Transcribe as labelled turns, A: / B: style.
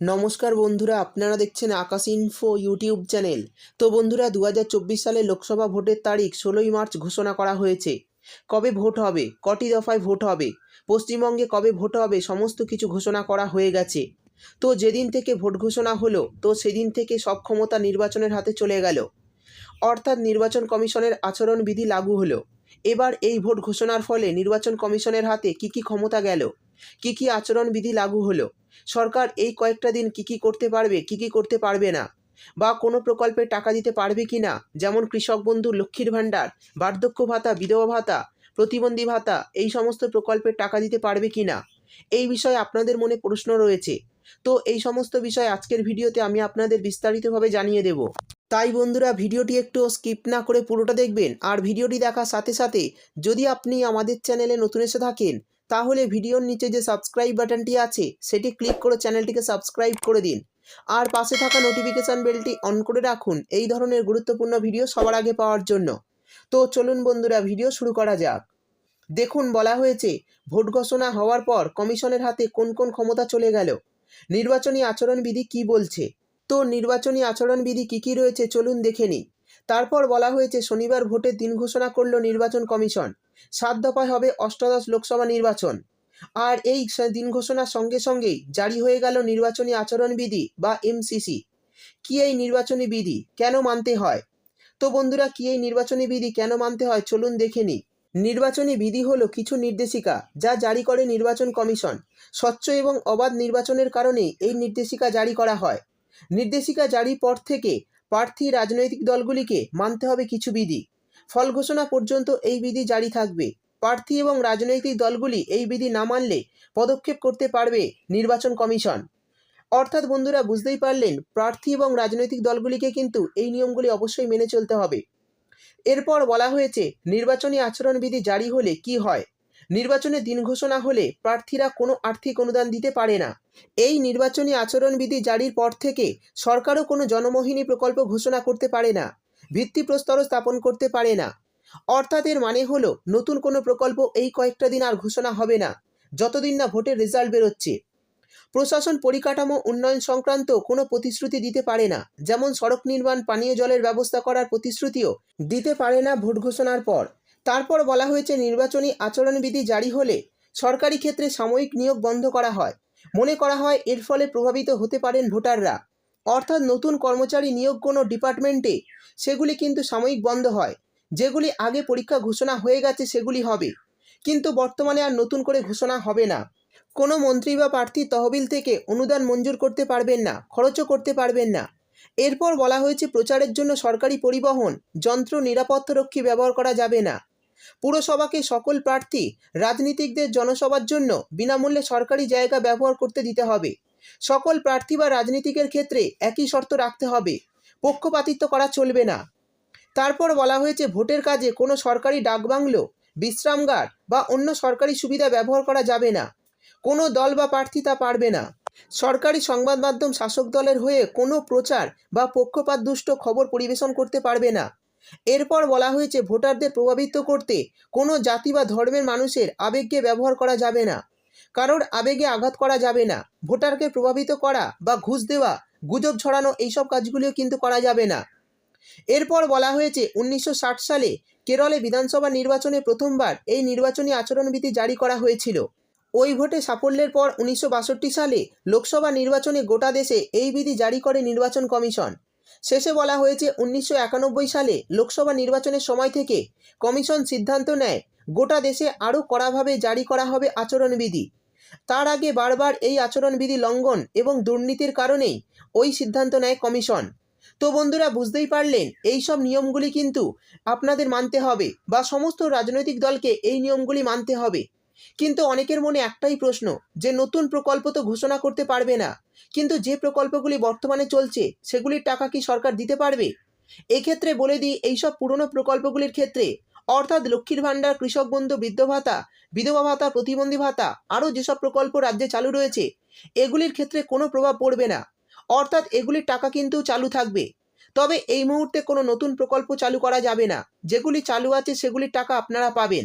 A: নমস্কার বন্ধুরা, আপনারা দেখছেন আকাশ ইনফো ইউটিউব চ্যানেল তো বন্ধুরা দু হাজার চব্বিশ সালে লোকসভা ভোটের তারিখ ষোলোই মার্চ ঘোষণা করা হয়েছে। কবে ভোট হবে? কটি দফায় ভোট হবে? পশ্চিমবঙ্গে কবে ভোট হবে? সমস্ত কিছু ঘোষণা করা হয়ে গেছে। তো যেদিন থেকে ভোট ঘোষণা হলো, তো সেদিন থেকে সব ক্ষমতা নির্বাচনের হাতে চলে গেল। অর্থাৎ নির্বাচন কমিশনের আচরণবিধি লাগু হলো। এবার এই ভোট ঘোষণার ফলে নির্বাচন কমিশনের হাতে কি কি ক্ষমতা গেল? কি কি আচরণবিধি লাগু হলো? সরকার এই কয়েকটা দিন কি কি করতে পারবে, কি কি করতে পারবে না? বা কোনো প্রকল্পে টাকা দিতে পারবে কি না? যেমন কৃষক বন্ধু লক্ষ্মীর ভাণ্ডার, বার্ধক্য ভাতা, বিধবা ভাতা, প্রতিবন্ধী ভাতা, এই সমস্ত প্রকল্পের টাকা দিতে পারবে কি না? এই বিষয়ে আপনাদের মনে প্রশ্ন রয়েছে। তো এই সমস্ত বিষয় আজকের ভিডিওতে আমি আপনাদের বিস্তারিতভাবে জানিয়ে দেব। তাই বন্ধুরা, ভিডিওটি একটু স্কিপ না করে পুরোটা দেখবেন। আর ভিডিওটি দেখার সাথে সাথে যদি আপনি আমাদের চ্যানেলে নতুন এসে থাকেন তাহলে ভিডিওর নিচে যে সাবস্ক্রাইব বাটনটি আছে, সেটি ক্লিক করে চ্যানেলটিকে সাবস্ক্রাইব করে দিন। আর পাশে থাকা নোটিফিকেশান বেলটি অন করে রাখুন এই ধরনের গুরুত্বপূর্ণ ভিডিও সবার আগে পাওয়ার জন্য। তো চলুন বন্ধুরা ভিডিও শুরু করা যাক। দেখুন, বলা হয়েছে, ভোট ঘোষণা হওয়ার পর কমিশনের হাতে কোন কোন ক্ষমতা চলে গেল? নির্বাচনী আচরণবিধি কি বলছে? তো নির্বাচনী আচরণবিধি কি কি রয়েছে চলুন দেখে নিই। তারপর বলা হয়েছে, শনিবার ভোটের দিন ঘোষণা করল নির্বাচন কমিশন। সাত দফায় হবে অষ্টাদশ লোকসভা নির্বাচন। আর এই দিন ঘোষণার সঙ্গে সঙ্গেই জারি হয়ে গেল নির্বাচনী আচরণবিধি বা এমসিসি। কি এই নির্বাচনী বিধি কেন মানতে হয়? তো বন্ধুরা, কি এই নির্বাচনী বিধি কেন মানতে হয় চলুন দেখে নিই। নির্বাচনী বিধি হলো কিছু নির্দেশিকা যা জারি করে নির্বাচন কমিশন। স্বচ্ছ এবং অবাধ নির্বাচনের কারণে এই নির্দেশিকা জারি করা হয়। নির্দেশিকা জারির পর থেকে প্রার্থী রাজনৈতিক দলগুলিকে মানতে হবে কিছু বিধি। ফল ঘোষণা পর্যন্ত এই বিধি জারি থাকবে। প্রার্থী এবং রাজনৈতিক দলগুলি এই বিধি না মানলে পদক্ষেপ করতে পারবে নির্বাচন কমিশন। অর্থাৎ বন্ধুরা, বুঝতেই পারলেন, প্রার্থী এবং রাজনৈতিক দলগুলিকে কিন্তু এই নিয়মগুলি অবশ্যই মেনে চলতে হবে। এরপর বলা হয়েছে, নির্বাচনী আচরণবিধি জারি হলে কি হয়? নির্বাচনের দিন ঘোষণা হলে প্রার্থীরা কোনো আর্থিক অনুদান দিতে পারে না। এই নির্বাচনী আচরণবিধি জারির পর থেকে সরকারও কোনো জনমোহিনী প্রকল্প ঘোষণা করতে পারে না। ভিত্তিপ্রস্তরও স্থাপন করতে পারে না। অর্থাৎ এর মানে হলো, নতুন কোনো প্রকল্প এই কয়েকটা দিন আর ঘোষণা হবে না, যতদিন না ভোটের রেজাল্ট বেরোচ্ছে। প্রশাসন পরিকাঠামো উন্নয়ন সংক্রান্ত কোনো প্রতিশ্রুতি দিতে পারে না, যেমন সড়ক নির্মাণ, পানীয় জলের ব্যবস্থা করার প্রতিশ্রুতিও দিতে পারে না ভোট ঘোষণার পর। তারপর বলা হয়েছে, নির্বাচনী আচরণবিধি জারি হলে সরকারি ক্ষেত্রে সাময়িক নিয়োগ বন্ধ করা হয়। মনে করা হয়, এর ফলে প্রভাবিত হতে পারেন ভোটাররা। অর্থাৎ নতুন কর্মচারী নিয়োগ কোনো ডিপার্টমেন্টে, সেগুলি কিন্তু সাময়িক বন্ধ হয়। যেগুলি আগে পরীক্ষা ঘোষণা হয়ে গেছে সেগুলি হবে। কিন্তু বর্তমানে আর নতুন করে ঘোষণা হবে না। কোনো মন্ত্রী বা প্রার্থী তহবিল থেকে অনুদান মঞ্জুর করতে পারবেন না, খরচও করতে পারবেন না। এরপর বলা হয়েছে প্রচারের জন্য সরকারি পরিবহন, যন্ত্র নিরাপত্তারক্ষী ব্যবহার করা যাবে না। পুরসভাকে সকল প্রার্থী, রাজনীতিকদের জনসভার জন্য বিনামূল্যে সরকারি জায়গা ব্যবহার করতে দিতে হবে। সকল প্রার্থী বা রাজনীতিকের ক্ষেত্রে একই শর্ত রাখতে হবে। পক্ষপাতিত্ব করা চলবে না। তারপর বলা হয়েছে, ভোটের কাজে কোনো সরকারি ডাকবাংলো বিশ্রামগার বা অন্য সরকারি সুবিধা ব্যবহার করা যাবে না। কোনো দল বা প্রার্থী তা পারবে না। সরকারি সংবাদ মাধ্যম শাসক দলের হয়ে কোনো প্রচার বা পক্ষপাত দুষ্ট খবর পরিবেশন করতে পারবে না। এরপর বলা হয়েছে, ভোটারদের প্রভাবিত করতে কোনো জাতি বা ধর্মের মানুষের আবেগকে ব্যবহার করা যাবে না। কারোর আবেগে আঘাত করা যাবে না। ভোটারকে প্রভাবিত করা বা ঘুষ দেওয়া, গুজব ছড়ানো এইসব কাজগুলিও কিন্তু করা যাবে না। এরপর বলা হয়েছে, উনিশশো ষাট সালে কেরলে বিধানসভা নির্বাচনে প্রথমবার এই নির্বাচনী আচরণবিধি জারি করা হয়েছিল। ওই ভোটে সাফল্যের পর উনিশশো বাষট্টি সালে লোকসভা নির্বাচনে গোটা দেশে এই বিধি জারি করে নির্বাচন কমিশন। শেষে বলা হয়েছে উনিশশো একানব্বই সালে লোকসভা নির্বাচনের সময় থেকে কমিশন সিদ্ধান্ত নেয়, গোটা দেশে আরও কড়াভাবে জারি করা হবে আচরণবিধি। তার আগে বারবার এই আচরণবিধি লঙ্ঘন এবং দুর্নীতির কারণেই ওই সিদ্ধান্ত নেয় কমিশন। তো বন্ধুরা, বুঝতেই পারলেন এই সব নিয়মগুলি কিন্তু আপনাদের মানতে হবে বা সমস্ত রাজনৈতিক দলকে এই নিয়মগুলি মানতে হবে। কিন্তু অনেকের মনে একটাই প্রশ্ন, যে নতুন প্রকল্প তো ঘোষণা করতে পারবে না, কিন্তু যে প্রকল্পগুলি বর্তমানে চলছে, সেগুলির টাকা কি সরকার দিতে পারবে? এক্ষেত্রে বলে দিই, এইসব পুরনো প্রকল্পগুলির ক্ষেত্রে, অর্থাৎ লক্ষ্মীর ভাণ্ডার, কৃষক বন্ধু, বৃদ্ধ ভাতা, বিধবা ভাতা, প্রতিবন্ধী ভাতা, আরও যেসব প্রকল্প রাজ্যে চালু রয়েছে, এগুলির ক্ষেত্রে কোনো প্রভাব পড়বে না। অর্থাৎ এগুলির টাকা কিন্তু চালু থাকবে। তবে এই মুহূর্তে কোনো নতুন প্রকল্প চালু করা যাবে না। যেগুলি চালু আছে, সেগুলির টাকা আপনারা পাবেন।